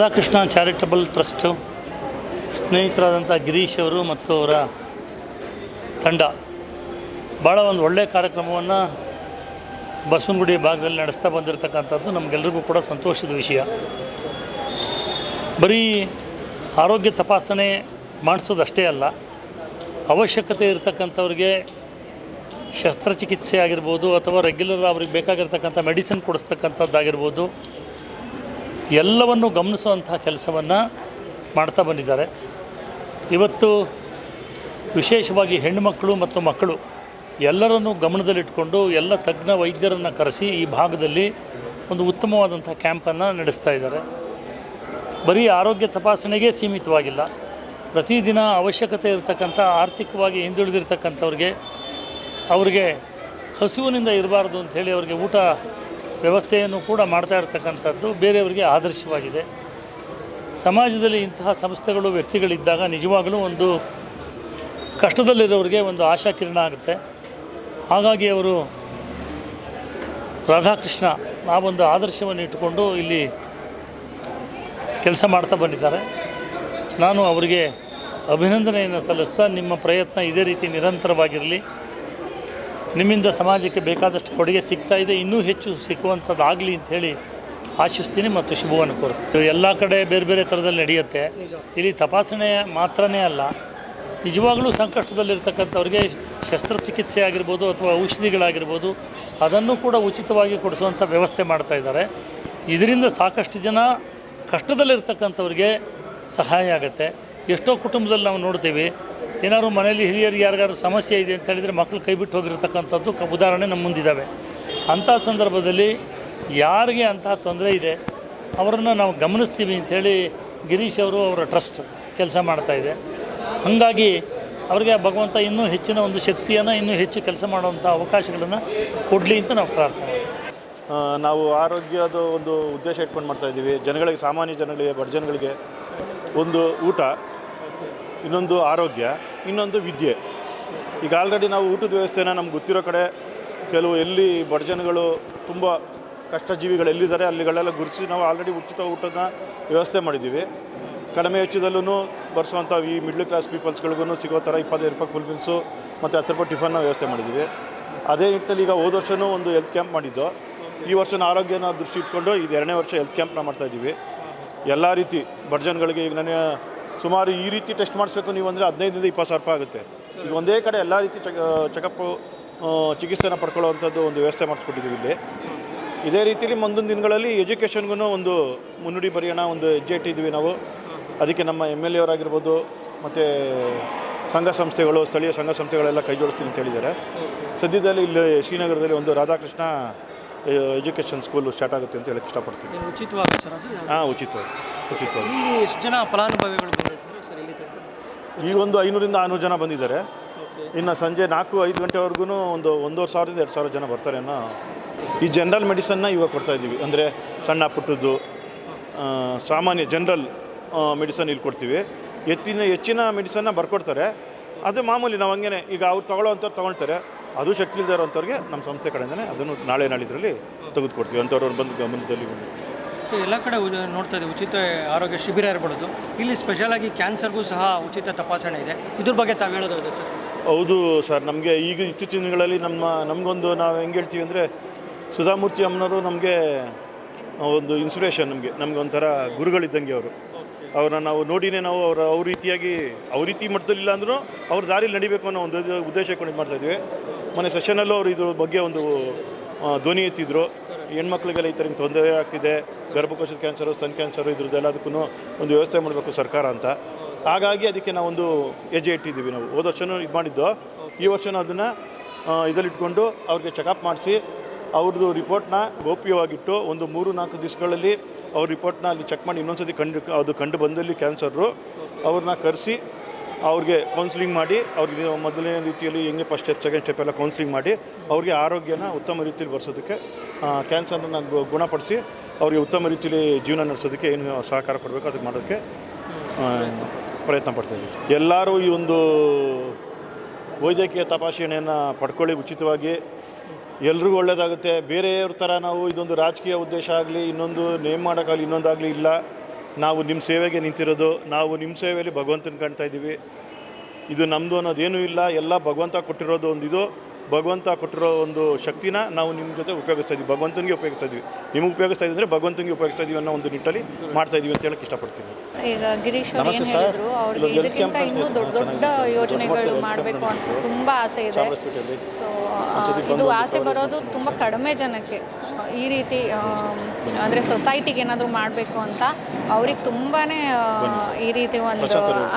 Radhakrishna charitable trust ಸ್ನೇಹಿತರಾದಂಥ ಗಿರೀಶ್ ಅವರು ಮತ್ತು ಅವರ ತಂಡ ಭಾಳ ಒಂದು ಒಳ್ಳೆಯ ಕಾರ್ಯಕ್ರಮವನ್ನು ಬಸವನಗುಡಿ ಭಾಗದಲ್ಲಿ ನಡೆಸ್ತಾ ಬಂದಿರತಕ್ಕಂಥದ್ದು ನಮಗೆಲ್ಲರಿಗೂ ಕೂಡ ಸಂತೋಷದ ವಿಷಯ. ಬರೀ ಆರೋಗ್ಯ ತಪಾಸಣೆ ಮಾಡಿಸೋದಷ್ಟೇ ಅಲ್ಲ, ಅವಶ್ಯಕತೆ ಇರತಕ್ಕಂಥವ್ರಿಗೆ ಶಸ್ತ್ರಚಿಕಿತ್ಸೆ ಆಗಿರ್ಬೋದು ಅಥವಾ ರೆಗ್ಯುಲರ್ ಅವ್ರಿಗೆ ಬೇಕಾಗಿರ್ತಕ್ಕಂಥ ಮೆಡಿಸಿನ್ ಕೊಡಿಸ್ತಕ್ಕಂಥದ್ದಾಗಿರ್ಬೋದು ಎಲ್ಲವನ್ನು ಗಮನಿಸುವಂತಹ ಕೆಲಸವನ್ನು ಮಾಡ್ತಾ ಬಂದಿದ್ದಾರೆ. ಇವತ್ತು ವಿಶೇಷವಾಗಿ ಹೆಣ್ಣುಮಕ್ಕಳು ಮತ್ತು ಮಕ್ಕಳು ಎಲ್ಲರನ್ನು ಗಮನದಲ್ಲಿಟ್ಕೊಂಡು ಎಲ್ಲ ತಜ್ಞ ವೈದ್ಯರನ್ನು ಕರೆಸಿ ಈ ಭಾಗದಲ್ಲಿ ಒಂದು ಉತ್ತಮವಾದಂಥ ಕ್ಯಾಂಪನ್ನು ನಡೆಸ್ತಾ ಇದ್ದಾರೆ. ಬರೀ ಆರೋಗ್ಯ ತಪಾಸಣೆಗೆ ಸೀಮಿತವಾಗಿಲ್ಲ. ಪ್ರತಿದಿನ ಅವಶ್ಯಕತೆ ಇರತಕ್ಕಂಥ, ಆರ್ಥಿಕವಾಗಿ ಹಿಂದುಳಿದಿರ್ತಕ್ಕಂಥವ್ರಿಗೆ, ಅವರಿಗೆ ಹಸುವಿನಿಂದ ಇರಬಾರ್ದು ಅಂಥೇಳಿ ಅವರಿಗೆ ಊಟ ವ್ಯವಸ್ಥೆಯನ್ನು ಕೂಡ ಮಾಡ್ತಾ ಇರತಕ್ಕಂಥದ್ದು ಬೇರೆಯವರಿಗೆ ಆದರ್ಶವಾಗಿದೆ. ಸಮಾಜದಲ್ಲಿ ಇಂತಹ ಸಂಸ್ಥೆಗಳು ವ್ಯಕ್ತಿಗಳಿದ್ದಾಗ ನಿಜವಾಗಲೂ ಒಂದು ಕಷ್ಟದಲ್ಲಿರೋರಿಗೆ ಒಂದು ಆಶಾ ಕಿರಣ ಆಗುತ್ತೆ. ಹಾಗಾಗಿ ಅವರು ರಾಧಾಕೃಷ್ಣ ಆ ಒಂದು ಆದರ್ಶವನ್ನು ಇಟ್ಟುಕೊಂಡು ಇಲ್ಲಿ ಕೆಲಸ ಮಾಡ್ತಾ ಬಂದಿದ್ದಾರೆ. ನಾನು ಅವರಿಗೆ ಅಭಿನಂದನೆಯನ್ನು ಸಲ್ಲಿಸ್ತಾ ನಿಮ್ಮ ಪ್ರಯತ್ನ ಇದೇ ರೀತಿ ನಿರಂತರವಾಗಿರಲಿ. ನಿಮ್ಮಿಂದ ಸಮಾಜಕ್ಕೆ ಬೇಕಾದಷ್ಟು ಕೊಡುಗೆ ಸಿಗ್ತಾ ಇದೆ, ಇನ್ನೂ ಹೆಚ್ಚು ಸಿಕ್ಕುವಂಥದ್ದಾಗಲಿ ಹೇಳಿ ಆಶಿಸ್ತೀನಿ ಮತ್ತು ಶುಭವನ್ನು ಕೋರ್ತೀನಿ ಎಲ್ಲ ಕಡೆ ಬೇರೆ ಬೇರೆ ಥರದಲ್ಲಿ ನಡೆಯುತ್ತೆ. ಇಲ್ಲಿ ತಪಾಸಣೆ ಮಾತ್ರನೇ ಅಲ್ಲ, ನಿಜವಾಗಲೂ ಸಂಕಷ್ಟದಲ್ಲಿರ್ತಕ್ಕಂಥವ್ರಿಗೆ ಶಸ್ತ್ರಚಿಕಿತ್ಸೆ ಆಗಿರ್ಬೋದು ಅಥವಾ ಔಷಧಿಗಳಾಗಿರ್ಬೋದು, ಅದನ್ನು ಕೂಡ ಉಚಿತವಾಗಿ ಕೊಡಿಸುವಂಥ ವ್ಯವಸ್ಥೆ ಮಾಡ್ತಾ ಇದ್ದಾರೆ. ಇದರಿಂದ ಸಾಕಷ್ಟು ಜನ ಕಷ್ಟದಲ್ಲಿರ್ತಕ್ಕಂಥವ್ರಿಗೆ ಸಹಾಯ ಆಗುತ್ತೆ. ಎಷ್ಟೋ ಕುಟುಂಬದಲ್ಲಿ ನಾವು ನೋಡ್ತೀವಿ ಏನಾದ್ರು ಮನೇಲಿ ಹಿರಿಯರಿಗೆ ಯಾರಿಗಾದ್ರು ಸಮಸ್ಯೆ ಇದೆ ಅಂತ ಹೇಳಿದರೆ ಮಕ್ಕಳು ಕೈ ಬಿಟ್ಟು ಹೋಗಿರ್ತಕ್ಕಂಥದ್ದು ಉದಾಹರಣೆ ನಮ್ಮ ಮುಂದಿದ್ದಾವೆ ಅಂಥ ಸಂದರ್ಭದಲ್ಲಿ ಯಾರಿಗೆ ಅಂತಹ ತೊಂದರೆ ಇದೆ, ಅವರನ್ನು ನಾವು ಗಮನಿಸ್ತೀವಿ ಅಂಥೇಳಿ ಗಿರೀಶ್ ಅವರು ಅವರ ಟ್ರಸ್ಟ್ ಕೆಲಸ ಮಾಡ್ತಾ ಇದೆ. ಹಾಗಾಗಿ ಅವರಿಗೆ ಭಗವಂತ ಇನ್ನೂ ಹೆಚ್ಚಿನ ಒಂದು ಶಕ್ತಿಯನ್ನು ಇನ್ನೂ ಹೆಚ್ಚು ಕೆಲಸ ಮಾಡುವಂಥ ಅವಕಾಶಗಳನ್ನು ಕೊಡಲಿ ಅಂತ ನಾವು ಪ್ರಾರ್ಥನೆ ನಾವು ಆರೋಗ್ಯದ ಒಂದು ಉದ್ದೇಶ ಇಟ್ಕೊಂಡು ಮಾಡ್ತಾ ಇದ್ದೀವಿ. ಜನಗಳಿಗೆ, ಸಾಮಾನ್ಯ ಜನಗಳಿಗೆ ಬಡ ಜನಗಳಿಗೆ ಒಂದು ಊಟ. ಇನ್ನೊಂದು ಆರೋಗ್ಯ, ಇನ್ನೊಂದು ವಿದ್ಯೆ. ಈಗ ಆಲ್ರೆಡಿ ನಾವು ಊಟದ ವ್ಯವಸ್ಥೆನ ನಮ್ಗೆ ಗೊತ್ತಿರೋ ಕಡೆ ಕೆಲವು ಎಲ್ಲಿ ಬಡಜನಗಳು ತುಂಬ ಕಷ್ಟ ಜೀವಿಗಳು ಎಲ್ಲಿದ್ದಾರೆ ಅಲ್ಲಿಗಳೆಲ್ಲ ಗುರುತಿಸಿ ನಾವು ಆಲ್ರೆಡಿ ಉಚಿತ ಊಟದ ವ್ಯವಸ್ಥೆ ಮಾಡಿದ್ದೀವಿ. ಕಡಿಮೆ ವೆಚ್ಚದಲ್ಲೂ ಬರ್ಸುವಂಥ ಈ ಮಿಡ್ಲ್ ಕ್ಲಾಸ್ ಪೀಪಲ್ಸ್ಗಳಿಗೂ ಸಿಗೋ ಥರ ಇಪ್ಪತ್ತೈದು ರೂಪಾಯಿ ಫುಲ್ ಮೀಲ್ಸು ಮತ್ತು ಹತ್ತು ರೂಪಾಯಿ ಟಿಫನ್ನ ವ್ಯವಸ್ಥೆ ಮಾಡಿದ್ದೀವಿ. ಅದೇ ನಿಟ್ಟಲ್ಲಿ ಈಗ ಹೋದ ವರ್ಷವೂ ಒಂದು ಹೆಲ್ತ್ ಕ್ಯಾಂಪ್ ಮಾಡಿದ್ದು. ಈ ವರ್ಷನ ಆರೋಗ್ಯನ ದೃಷ್ಟಿ ಇಟ್ಕೊಂಡು ಇದು ಎರಡನೇ ವರ್ಷ ಹೆಲ್ತ್ ಕ್ಯಾಂಪ್ನ ಮಾಡ್ತಾಯಿದ್ದೀವಿ ಎಲ್ಲ ರೀತಿ ಬಡಜನಗಳಿಗೆ ಈಗ ನನಗೆ ಸುಮಾರು ಈ ರೀತಿ ಟೆಸ್ಟ್ ಮಾಡಿಸ್ಬೇಕು ನೀವು ಅಂದರೆ ಹದಿನೈದರಿಂದ ಇಪ್ಪತ್ತು ಸಾವಿರ ರೂಪಾಯಿ ಆಗುತ್ತೆ. ಈಗ ಒಂದೇ ಕಡೆ ಎಲ್ಲ ರೀತಿ ಚೆಕ್ ಚೆಕಪ್ಪು ಚಿಕಿತ್ಸೆನ ಪಡ್ಕೊಳ್ಳೋವಂಥದ್ದು ಒಂದು ವ್ಯವಸ್ಥೆ ಮಾಡಿಸ್ಕೊಟ್ಟಿದ್ದೀವಿ ಇಲ್ಲಿ. ಇದೇ ರೀತಿಲಿ ಮುಂದಿನ ದಿನಗಳಲ್ಲಿ ಎಜುಕೇಷನ್ಗೂ ಒಂದು ಮುನ್ನುಡಿ ಬರೆಯೋಣ, ಒಂದು ಹೆಜ್ಜೆ ಇಟ್ಟಿದ್ದೀವಿ ನಾವು. ಅದಕ್ಕೆ ನಮ್ಮ ಎಂ ಎಲ್ ಎ ಮತ್ತು ಸಂಘ ಸಂಸ್ಥೆಗಳು, ಸ್ಥಳೀಯ ಸಂಘ ಸಂಸ್ಥೆಗಳೆಲ್ಲ ಕೈ ಜೋಡಿಸ್ತೀನಿ ಅಂತ ಹೇಳಿದ್ದಾರೆ. ಸದ್ಯದಲ್ಲಿ ಇಲ್ಲಿ ಶ್ರೀನಗರದಲ್ಲಿ ಒಂದು ರಾಧಾಕೃಷ್ಣ ಎಜುಕೇಷನ್ ಸ್ಕೂಲು ಸ್ಟಾರ್ಟ್ ಆಗುತ್ತೆ ಅಂತ ಹೇಳಕ್ಕೆ ಇಷ್ಟಪಡ್ತೀನಿ. ಉಚಿತವಾಗಿ ಸರ್ ಅದು? ಹಾಂ ಉಚಿತವಾಗಿ ಉಚಿತವಾಗಿ. ಇಲ್ಲಿ ಎಷ್ಟು ಜನ ಫಲಾನುಭವಿಗಳು ಬಂದಿದ್ದಾರೆ ಸರ್ ಇಲ್ಲಿ ತನಕ ಈಗ ಒಂದು ಐನೂರಿಂದ ಆರುನೂರು ಜನ ಬಂದಿದ್ದಾರೆ. ಇನ್ನು ಸಂಜೆ ನಾಲ್ಕು ಐದು ಗಂಟೆವರೆಗೂ ಒಂದು ಒಂದೂವರೆ ಸಾವಿರದಿಂದ ಎರಡು ಸಾವಿರ ಜನ ಬರ್ತಾರೆ ಅನ್ನೋ ಈ ಜನರಲ್ ಮೆಡಿಸನ್ನ ಇವಾಗ ಕೊಡ್ತಾ ಇದ್ದೀವಿ. ಅಂದರೆ ಸಣ್ಣ ಪುಟ್ಟದ್ದು ಆ, ಸಾಮಾನ್ಯ ಜನರಲ್ ಮೆಡಿಸನ್ ಇಲ್ಲಿ ಕೊಡ್ತೀವಿ. ಹೆಚ್ಚಿನ ಹೆಚ್ಚಿನ ಮೆಡಿಸನ್ನ ಬರ್ಕೊಡ್ತಾರೆ. ಅದು ಮಾಮೂಲಿ ನಾವು ಹಂಗೇನೆ ಈಗ ಅವ್ರು ತಗೊಳ್ಳೋ ಅಂಥವ್ರು ತೊಗೊಳ್ತಾರೆ. ಅದು ಶಕ್ತಿ ಇಲ್ಲದೆ ಇರೋಂಥವ್ರಿಗೆ ನಮ್ಮ ಸಂಸ್ಥೆ ಕಡೆಯಿಂದನೇ ಅದನ್ನು ನಾಳೆ ನಾಳಿದ್ರಲ್ಲಿ ತೆಗೆದುಕೊಡ್ತೀವಿ. ಅಂಥವ್ರು ಬಂದು ಗಮನದಲ್ಲಿ ಬಂದು ಸೊ ಎಲ್ಲ ಕಡೆ ನೋಡ್ತಾ ಇದೆ ಉಚಿತ ಆರೋಗ್ಯ ಶಿಬಿರ ಇರ್ಬೋದು. ಇಲ್ಲಿ ಸ್ಪೆಷಲಾಗಿ ಕ್ಯಾನ್ಸರ್ಗೂ ಸಹ ಉಚಿತ ತಪಾಸಣೆ ಇದೆ. ಇದ್ರ ಬಗ್ಗೆ ತಾವು ಹೇಳೋದು ಸರ್? ಹೌದು ಸರ್ ನಮಗೆ ಈಗ ಇತ್ತೀಚಿನ ದಿನಗಳಲ್ಲಿ ನಮ್ಮ ನಮಗೊಂದು ನಾವು ಹೆಂಗೆ ಹೇಳ್ತೀವಿ ಅಂದರೆ ಸುಧಾಮೂರ್ತಿ ಅಮ್ಮನವರು ನಮಗೆ ಒಂದು ಇನ್ಸ್ಪಿರೇಷನ್ ನಮಗೆ. ನಮಗೆ ಒಂಥರ ಗುರುಗಳಿದ್ದಂಗೆ ಅವರು. ಅವ್ರನ್ನ ನಾವು ನೋಡಿನೇ ನಾವು ಅವರ ಅವ್ರ ರೀತಿಯಾಗಿ ಅವ್ರ ರೀತಿ ಮಟ್ಟದಲ್ಲಿ ಇಲ್ಲ ಅಂದರೂ ಅವ್ರ ದಾರಿಲಿ ನಡಿಬೇಕು ಅನ್ನೋ ಒಂದು ಇದು ಉದ್ದೇಶ ಕೊಂಡು ಇದು ಮಾಡ್ತಾಯಿದ್ವಿ ಮೊನ್ನೆ ಸೆಷನಲ್ಲೂ ಅವರು ಇದ್ರ ಬಗ್ಗೆ ಒಂದು ಧ್ವನಿ ಎತ್ತಿದ್ರು. ಹೆಣ್ಮಕ್ಳಿಗೆಲ್ಲ ಈ ಥರ ತೊಂದರೆ ಆಗ್ತಿದೆ. ಗರ್ಭಕೋಶದ ಕ್ಯಾನ್ಸರು, ಸ್ತನ್ ಕ್ಯಾನ್ಸರು ಇದ್ರದ್ದೆಲ್ಲದಕ್ಕೂ ಒಂದು ವ್ಯವಸ್ಥೆ ಮಾಡಬೇಕು ಸರ್ಕಾರ ಅಂತ. ಹಾಗಾಗಿ ಅದಕ್ಕೆ ನಾವೊಂದು ಹೆಜ್ಜೆ ಇಟ್ಟಿದ್ದೀವಿ ನಾವು. ಹೋದ ವರ್ಷವೂ ಇದು ಮಾಡಿದ್ದು. ಈ ವರ್ಷವೂ ಅದನ್ನು ಇದರಲ್ಲಿಟ್ಕೊಂಡು ಅವ್ರಿಗೆ ಚೆಕಪ್ ಮಾಡಿಸಿ, ಅವ್ರದ್ದು ರಿಪೋರ್ಟ್ನ ಗೋಪ್ಯವಾಗಿಟ್ಟು ಒಂದು ಮೂರು ನಾಲ್ಕು ದಿವಸಗಳಲ್ಲಿ ಅವ್ರ ರಿಪೋರ್ಟ್ನ ಅಲ್ಲಿ ಚೆಕ್ ಮಾಡಿ ಇನ್ನೊಂದ್ಸತಿ ಕಂಡು, ಅದು ಕಂಡು ಬಂದಲ್ಲಿ ಕ್ಯಾನ್ಸರು ಅವ್ರನ್ನ ಕರೆಸಿ ಅವ್ರಿಗೆ ಕೌನ್ಸಿಲಿಂಗ್ ಮಾಡಿ, ಅವ್ರಿಗೆ ಮೊದಲನೇ ರೀತಿಯಲ್ಲಿ ಹೆಂಗೆ ಫಸ್ಟ್ ಸ್ಟೆಪ್ ಸೆಕೆಂಡ್ ಸ್ಟೆಪ್ ಎಲ್ಲ ಕೌನ್ಸಿಲಿಂಗ್ ಮಾಡಿ, ಅವ್ರಿಗೆ ಆರೋಗ್ಯನ ಉತ್ತಮ ರೀತಿಯಲ್ಲಿ ಬರ್ಸೋದಕ್ಕೆ ಕ್ಯಾನ್ಸರ್ನ ಗುಣಪಡಿಸಿ ಅವರಿಗೆ ಉತ್ತಮ ರೀತಿಯಲ್ಲಿ ಜೀವನ ನಡೆಸೋದಕ್ಕೆ ಏನು ಸಹಕಾರ ಕೊಡಬೇಕು ಅದಕ್ಕೆ ಮಾಡೋದಕ್ಕೆ ಪ್ರಯತ್ನ ಪಡ್ತಾಯಿದ್ದೀವಿ ಎಲ್ಲರೂ ಈ ಒಂದು ವೈದ್ಯಕೀಯ ತಪಾಸಣೆಯನ್ನು ಪಡ್ಕೊಳ್ಳಿ ಉಚಿತವಾಗಿ. ಎಲ್ರಿಗೂ ಒಳ್ಳೆಯದಾಗುತ್ತೆ ಬೇರೆಯವ್ರ ಥರ ನಾವು ಇದೊಂದು ರಾಜಕೀಯ ಉದ್ದೇಶ ಆಗಲಿ, ಇನ್ನೊಂದು ನೇಮ್ ಮಾಡೋಕ್ಕಾಗಲಿ, ಇನ್ನೊಂದಾಗಲಿ ಇಲ್ಲ. ನಾವು ನಿಮ್ಮ ಸೇವೆಗೆ ನಿಂತಿರೋದು ನಾವು ನಿಮ್ಮ ಸೇವೆಯಲ್ಲಿ ಭಗವಂತನ ಕಾಣ್ತಾ ಇದ್ದೀವಿ. ಇದು ನಮ್ಮದು ಅನ್ನೋದೇನೂ ಇಲ್ಲ ಎಲ್ಲ ಭಗವಂತ ಕೊಟ್ಟಿರೋದು ಒಂದು ಇದು. ಭಗವಂತ ಕೊಟ್ಟಿರೋ ಒಂದು ಶಕ್ತಿನ ನಾವು ನಿಮ್ಮ ಜೊತೆ ಉಪಯೋಗಿಸ್ತಾ ಇದ್ದೀವಿ. ಭಗವಂತನಿಗೆ ಉಪಯೋಗಿಸ್ತಾ ಇದ್ದೀವಿ. ನಿಮ್ಗೆ ಉಪಯೋಗಿಸ್ತಾ ಇದ್ದರೆ ಭಗವಂತನಿಗೆ ಉಪಯೋಗಿಸ್ತಾ ಇದೀವಿ ಅನ್ನೋ ಒಂದು ನಿಟ್ಟಲ್ಲಿ ಮಾಡ್ತಾ ಇದ್ದೀವಿ ಅಂತ ಹೇಳಕ್ಕೆ ಇಷ್ಟಪಡ್ತೀನಿ. ಈಗ ಗಿರೀಶ್ ಅವ್ರು ಏನು ಹೇಳಿದ್ರು ಅವ್ರಿಗೆ ಇದಕ್ಕಿಂತ ಇನ್ನೂ ದೊಡ್ಡ ದೊಡ್ಡ ಯೋಜನೆಗಳು ಮಾಡಬೇಕು ಅಂತ ತುಂಬ ಆಸೆ ಇದೆ. ಸೊ ಇದು ಆಸೆ ಬರೋದು ತುಂಬ ಕಡಿಮೆ ಜನಕ್ಕೆ. ಈ ರೀತಿ ಅಂದರೆ ಸೊಸೈಟಿಗೆ ಏನಾದರೂ ಮಾಡಬೇಕು ಅಂತ ಅವ್ರಿಗೆ ತುಂಬಾ ಈ ರೀತಿ ಒಂದು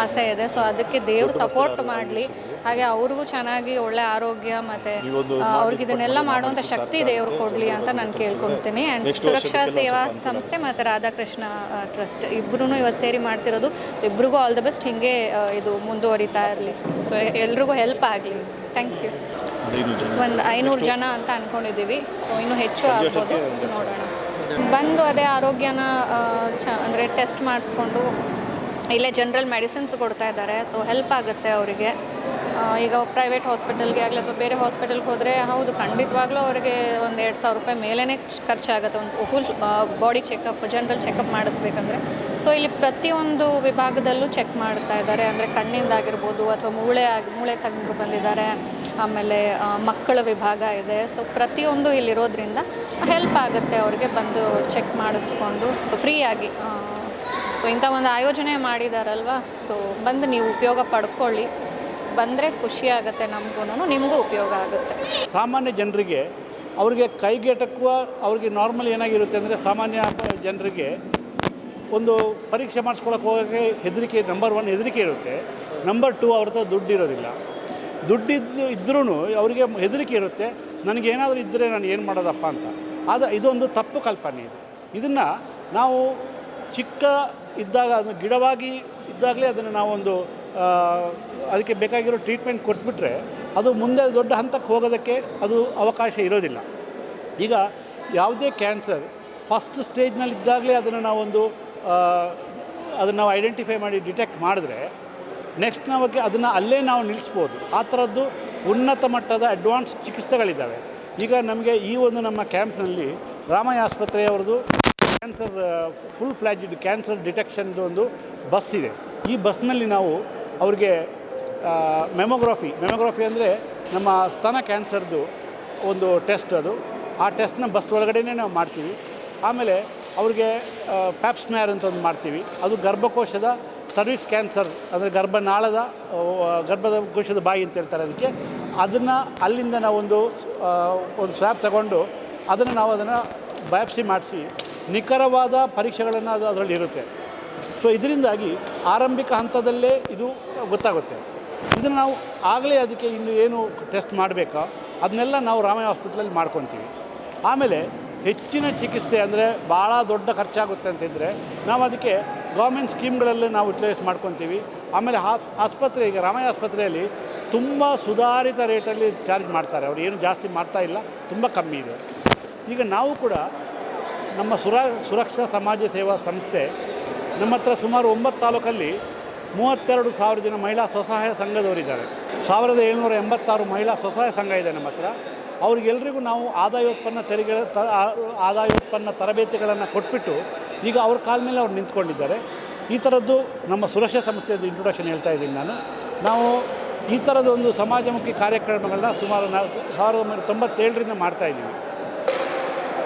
ಆಸೆ ಇದೆ. ಸೊ ಅದಕ್ಕೆ ದೇವರು ಸಪೋರ್ಟ್ ಮಾಡಲಿ. ಹಾಗೆ ಅವ್ರಿಗೂ ಚೆನ್ನಾಗಿ ಒಳ್ಳೆ ಆರೋಗ್ಯ ಮತ್ತು ಅವ್ರಿಗೆ ಇದನ್ನೆಲ್ಲ ಮಾಡುವಂಥ ಶಕ್ತಿ ದೇವರು ಕೊಡಲಿ ಅಂತ ನಾನು ಕೇಳ್ಕೊಳ್ತೀನಿ. ಆ್ಯಂಡ್ ಸುರಕ್ಷಾ ಸೇವಾ ಸಂಸ್ಥೆ ಮತ್ತು ರಾಧಾಕೃಷ್ಣ ಟ್ರಸ್ಟ್ ಇಬ್ಬರೂ ಇವತ್ತು ಸೇರಿ ಮಾಡ್ತಿರೋದು. ಇಬ್ರಿಗೂ ಆಲ್ ದ ಬೆಸ್ಟ್ ಹಿಂಗೆ ಇದು ಮುಂದುವರಿತಾ ಇರಲಿ. ಸೊ ಎಲ್ರಿಗೂ ಹೆಲ್ಪ್ ಆಗಲಿ. ಥ್ಯಾಂಕ್ ಯು ಒಂದು ಐನೂರು ಜನ ಅಂತ ಅಂದ್ಕೊಂಡಿದ್ದೀವಿ ಸೊ ಇನ್ನೂ ಹೆಚ್ಚು ಆಗ್ಬೋದು. ನೋಡೋಣ. ಬಂದು ಅದೇ ಆರೋಗ್ಯನ ಚ ಅಂದರೆ ಟೆಸ್ಟ್ ಮಾಡಿಸ್ಕೊಂಡು ಇಲ್ಲೇ ಜನರಲ್ ಮೆಡಿಸಿನ್ಸ್ ಕೊಡ್ತಾ ಇದ್ದಾರೆ. ಸೊ ಹೆಲ್ಪ್ ಆಗುತ್ತೆ ಅವರಿಗೆ. ಈಗ ಪ್ರೈವೇಟ್ ಹಾಸ್ಪಿಟಲ್ಗೆ ಆಗಲಿ ಅಥವಾ ಬೇರೆ ಹಾಸ್ಪಿಟಲ್ಗೆ ಹೋದರೆ ಹೌದು ಖಂಡಿತವಾಗ್ಲೂ ಅವರಿಗೆ ಒಂದು ಎರಡು ಸಾವಿರ ರೂಪಾಯಿ ಮೇಲೇ ಖರ್ಚಾಗುತ್ತೆ. ಒಂದು full body checkup general checkup ಮಾಡಿಸ್ಬೇಕಂದ್ರೆ. ಸೊ ಇಲ್ಲಿ ಪ್ರತಿಯೊಂದು ವಿಭಾಗದಲ್ಲೂ ಚೆಕ್ ಮಾಡ್ತಾ ಇದ್ದಾರೆ. ಅಂದರೆ ಕಣ್ಣಿಂದಾಗಿರ್ಬೋದು ಅಥವಾ ಮೂಳೆ ಆಗಿ, ಮೂಳೆ ತಗ್ಗು ಬಂದಿದ್ದಾರೆ. ಆಮೇಲೆ ಮಕ್ಕಳ ವಿಭಾಗ ಇದೆ. ಸೊ ಪ್ರತಿಯೊಂದು ಇಲ್ಲಿರೋದ್ರಿಂದ ಹೆಲ್ಪ್ ಆಗುತ್ತೆ ಅವ್ರಿಗೆ ಬಂದು ಚೆಕ್ ಮಾಡಿಸ್ಕೊಂಡು. ಸೊ ಫ್ರೀಯಾಗಿ ಸೊ ಇಂಥ ಒಂದು ಆಯೋಜನೆ ಮಾಡಿದಾರಲ್ವ? ಸೊ ಬಂದು ನೀವು ಉಪಯೋಗ ಪಡ್ಕೊಳ್ಳಿ. ಬಂದರೆ ಖುಷಿ ಆಗುತ್ತೆ ನಮಗೂ ನಿಮಗೂ ಉಪಯೋಗ ಆಗುತ್ತೆ. ಸಾಮಾನ್ಯ ಜನರಿಗೆ ಅವರಿಗೆ ಕೈಗೆಟಕುವ, ಅವ್ರಿಗೆ ನಾರ್ಮಲ್ ಏನಾಗಿರುತ್ತೆ ಅಂದರೆ ಸಾಮಾನ್ಯ ಜನರಿಗೆ ಒಂದು ಪರೀಕ್ಷೆ ಮಾಡಿಸ್ಕೊಳಕ್ಕೆ ಹೋಗೋಕ್ಕೆ ಹೆದರಿಕೆ ನಂಬರ್ ಒನ್ ಹೆದರಿಕೆ ಇರುತ್ತೆ. ನಂಬರ್ ಟು ಅವ್ರ ಹತ್ರ ದುಡ್ಡು ಇರೋದಿಲ್ಲ. ದುಡ್ಡಿದ್ದು ಇದ್ರೂ ಅವರಿಗೆ ಹೆದರಿಕೆ ಇರುತ್ತೆ. ನನಗೇನಾದರೂ ಇದ್ದರೆ ನಾನು ಏನು ಮಾಡೋದಪ್ಪ ಅಂತ. ಆದರೆ ಇದೊಂದು ತಪ್ಪು ಕಲ್ಪನೆ ಇದು. ಇದನ್ನು ನಾವು ಚಿಕ್ಕ ಇದ್ದಾಗ ಅದನ್ನು ಗಿಡವಾಗಿ ಇದ್ದಾಗಲೇ ಅದನ್ನು ನಾವೊಂದು ಅದಕ್ಕೆ ಬೇಕಾಗಿರೋ ಟ್ರೀಟ್ಮೆಂಟ್ ಕೊಟ್ಬಿಟ್ರೆ ಅದು ಮುಂದೆ ದೊಡ್ಡ ಹಂತಕ್ಕೆ ಹೋಗೋದಕ್ಕೆ ಅದು ಅವಕಾಶ ಇರೋದಿಲ್ಲ. ಈಗ ಯಾವುದೇ ಕ್ಯಾನ್ಸರ್ ಫಸ್ಟ್ ಸ್ಟೇಜ್ನಲ್ಲಿದ್ದಾಗಲೇ ಅದನ್ನು ನಾವೊಂದು ಅದನ್ನು ನಾವು ಐಡೆಂಟಿಫೈ ಮಾಡಿ ಡಿಟೆಕ್ಟ್ ಮಾಡಿದ್ರೆ ನೆಕ್ಸ್ಟ್ ನಾವಕ್ಕೆ ಅದನ್ನು ಅಲ್ಲೇ ನಾವು ನಿಲ್ಲಿಸ್ಬೋದು ಆ ಥರದ್ದು ಉನ್ನತ ಮಟ್ಟದ ಅಡ್ವಾನ್ಸ್ ಚಿಕಿತ್ಸೆಗಳಿದ್ದಾವೆ. ಈಗ ನಮಗೆ ಈ ಒಂದು ನಮ್ಮ ಕ್ಯಾಂಪ್ನಲ್ಲಿ ರಾಮಯ್ಯ ಆಸ್ಪತ್ರೆಯವರದು ಕ್ಯಾನ್ಸರ್ ಫುಲ್ ಫ್ಲ್ಯಾಜಿಡ್ ಕ್ಯಾನ್ಸರ್ ಡಿಟೆಕ್ಷನ್ದು ಒಂದು ಬಸ್ ಇದೆ. ಈ ಬಸ್ನಲ್ಲಿ ನಾವು ಅವ್ರಿಗೆ ಮೆಮೊಗ್ರಫಿ ಮೆಮೊಗ್ರಫಿ ಅಂದರೆ ನಮ್ಮ ಸ್ತನ ಕ್ಯಾನ್ಸರ್ದು ಒಂದು ಟೆಸ್ಟ್ ಅದು. ಆ ಟೆಸ್ಟ್ನ ಬಸ್ ಒಳಗಡೆನೇ ನಾವು ಮಾಡ್ತೀವಿ. ಆಮೇಲೆ ಅವ್ರಿಗೆ ಪ್ಯಾಪ್ಸ್ಮ್ಯಾರ್ ಅಂತ ಒಂದು ಮಾಡ್ತೀವಿ. ಅದು ಗರ್ಭಕೋಶದ ಸರ್ವಿಕ್ಸ್ ಕ್ಯಾನ್ಸರ್ ಅಂದರೆ ಗರ್ಭನಾಳದ ಗರ್ಭದ ಕೋಶದ ಬಾಯಿ ಅಂತ ಹೇಳ್ತಾರೆ ಅದಕ್ಕೆ. ಅದನ್ನು ಅಲ್ಲಿಂದ ನಾವೊಂದು ಒಂದು ಸ್ವ್ಯಾಬ್ ತಗೊಂಡು ಅದನ್ನು ನಾವು ಅದನ್ನು ಬಯಾಪ್ಸಿ ಮಾಡಿಸಿ ನಿಖರವಾದ ಪರೀಕ್ಷೆಗಳನ್ನು ಅದು ಅದರಲ್ಲಿ ಇರುತ್ತೆ. ಸೊ ಇದರಿಂದಾಗಿ ಆರಂಭಿಕ ಹಂತದಲ್ಲೇ ಇದು ಗೊತ್ತಾಗುತ್ತೆ. ಇದನ್ನು ನಾವು ಆಗಲೇ ಅದಕ್ಕೆ ಇನ್ನು ಏನು ಟೆಸ್ಟ್ ಮಾಡಬೇಕೋ, ಅದನ್ನೆಲ್ಲ ನಾವು ರಾಮಯ್ಯ ಹಾಸ್ಪಿಟ್ಲಲ್ಲಿ ಮಾಡ್ಕೊತೀವಿ. ಆಮೇಲೆ ಹೆಚ್ಚಿನ ಚಿಕಿತ್ಸೆ ಅಂದರೆ ಭಾಳ ದೊಡ್ಡ ಖರ್ಚಾಗುತ್ತೆ ಅಂತಿದ್ದರೆ ನಾವು ಅದಕ್ಕೆ ಗೌರ್ಮೆಂಟ್ ಸ್ಕೀಮ್ಗಳಲ್ಲಿ ನಾವು ಯುಟಿಲೈಸ್ ಮಾಡ್ಕೊತೀವಿ. ಆಮೇಲೆ ಹಾಸ್, ಆಸ್ಪತ್ರೆ, ಈಗ ರಾಮಯ್ಯ ಆಸ್ಪತ್ರೆಯಲ್ಲಿ ತುಂಬ ಸುಧಾರಿತ ರೇಟಲ್ಲಿ ಚಾರ್ಜ್ ಮಾಡ್ತಾರೆ. ಅವ್ರು ಏನು ಜಾಸ್ತಿ ಮಾಡ್ತಾ ಇಲ್ಲ, ತುಂಬ ಕಮ್ಮಿ ಇದೆ. ಈಗ ನಾವು ಕೂಡ ನಮ್ಮ ಸುರ, ಸುರಕ್ಷಾ ಸಮಾಜ ಸೇವಾ ಸಂಸ್ಥೆ ನಮ್ಮ ಹತ್ರ ಸುಮಾರು ಒಂಬತ್ತು ತಾಲೂಕಲ್ಲಿ ಮೂವತ್ತೆರಡು ಸಾವಿರ ಜನ ಮಹಿಳಾ ಸ್ವಸಹಾಯ ಸಂಘದವರಿದ್ದಾರೆ. ಸಾವಿರದ ಏಳ್ನೂರ ಎಂಬತ್ತಾರು ಮಹಿಳಾ ಸ್ವಸಹಾಯ ಸಂಘ ಇದೆ ನಮ್ಮ ಹತ್ರ. ಅವ್ರಿಗೆಲ್ರಿಗೂ ನಾವು ಆದಾಯೋತ್ಪನ್ನ ತೆರಿಗೆ ತ ಆದಾಯೋತ್ಪನ್ನ ತರಬೇತಿಗಳನ್ನು ಕೊಟ್ಬಿಟ್ಟು ಈಗ ಅವ್ರ ಕಾಲ ಮೇಲೆ ಅವ್ರು ನಿಂತ್ಕೊಂಡಿದ್ದಾರೆ. ಈ ಥರದ್ದು ನಮ್ಮ ಸುರಕ್ಷಾ ಸಂಸ್ಥೆಯದ್ದು ಇಂಟ್ರೊಡಕ್ಷನ್ ಹೇಳ್ತಾ ಇದ್ದೀನಿ ನಾನು. ನಾವು ಈ ಥರದೊಂದು ಸಮಾಜಮುಖಿ ಕಾರ್ಯಕ್ರಮಗಳನ್ನ ಸುಮಾರು ನಾವು ಸಾವಿರದ ಒಂಬೈನೂರ ತೊಂಬತ್ತೇಳರಿಂದ ಮಾಡ್ತಾಯಿದ್ದೀವಿ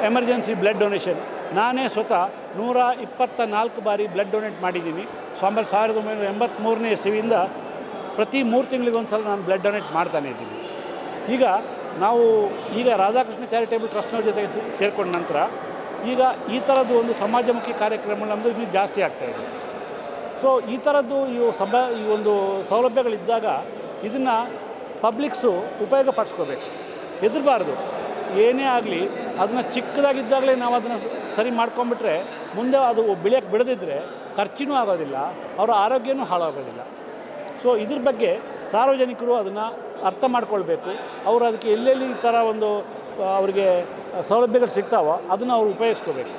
ಎಮರ್ಜೆನ್ಸಿ ಬ್ಲಡ್ ಡೊನೇಷನ್ ನಾನೇ ಸ್ವತಃ ನೂರ ಇಪ್ಪತ್ತ ನಾಲ್ಕು ಬಾರಿ ಬ್ಲಡ್ ಡೊನೇಟ್ ಮಾಡಿದ್ದೀನಿ. ಆಮೇಲೆ ಸಾವಿರದ ಒಂಬೈನೂರ ಎಂಬತ್ತ್ಮೂರನೇ ಇಸವಿಯಿಂದ ಪ್ರತಿ ಮೂರು ತಿಂಗಳಿಗೊಂದು ಸಲ ನಾನು ಬ್ಲಡ್ ಡೊನೇಟ್ ಮಾಡ್ತಾನೆ ಇದ್ದೀನಿ. ಈಗ ನಾವು ಈಗ ರಾಧಾಕೃಷ್ಣ ಚಾರಿಟೇಬಲ್ ಟ್ರಸ್ಟ್ನವ್ರ ಜೊತೆಗೆ ಸೇರಿಕೊಂಡ ನಂತರ ಈಗ ಈ ಥರದ್ದು ಒಂದು ಸಮಾಜಮುಖಿ ಕಾರ್ಯಕ್ರಮಗಳು ನಮ್ಮದು ಇನ್ನೂ ಜಾಸ್ತಿ ಇದೆ. ಸೊ ಈ ಥರದ್ದು ಈ ಸಭಾ ಈ ಒಂದು ಸೌಲಭ್ಯಗಳಿದ್ದಾಗ ಇದನ್ನು ಪಬ್ಲಿಕ್ಸು ಉಪಯೋಗ ಪಡಿಸ್ಕೋಬೇಕು ಹೆದರಬಾರ್ದು. ಏನೇ ಆಗಲಿ ಅದನ್ನು ಚಿಕ್ಕದಾಗಿದ್ದಾಗಲೇ ನಾವು ಅದನ್ನು ಸರಿ ಮಾಡ್ಕೊಂಬಿಟ್ರೆ ಮುಂದೆ ಅದು ಬೆಳೆಯೋಕ್ಕೆ ಬಿಡದಿದ್ದರೆ ಖರ್ಚಿನೂ ಆಗೋದಿಲ್ಲ, ಅವರ ಆರೋಗ್ಯನೂ ಹಾಳಾಗೋದಿಲ್ಲ. ಸೊ ಇದ್ರ ಬಗ್ಗೆ ಸಾರ್ವಜನಿಕರು ಅದನ್ನು ಅರ್ಥ ಮಾಡ್ಕೊಳ್ಬೇಕು. ಅವರು ಅದಕ್ಕೆ ಎಲ್ಲೆಲ್ಲಿ ಈ ಥರ ಒಂದು ಅವರಿಗೆ ಸೌಲಭ್ಯಗಳು ಸಿಗ್ತಾವೋ ಅದನ್ನು ಅವರು ಉಪಯೋಗಿಸ್ಕೋಬೇಕು.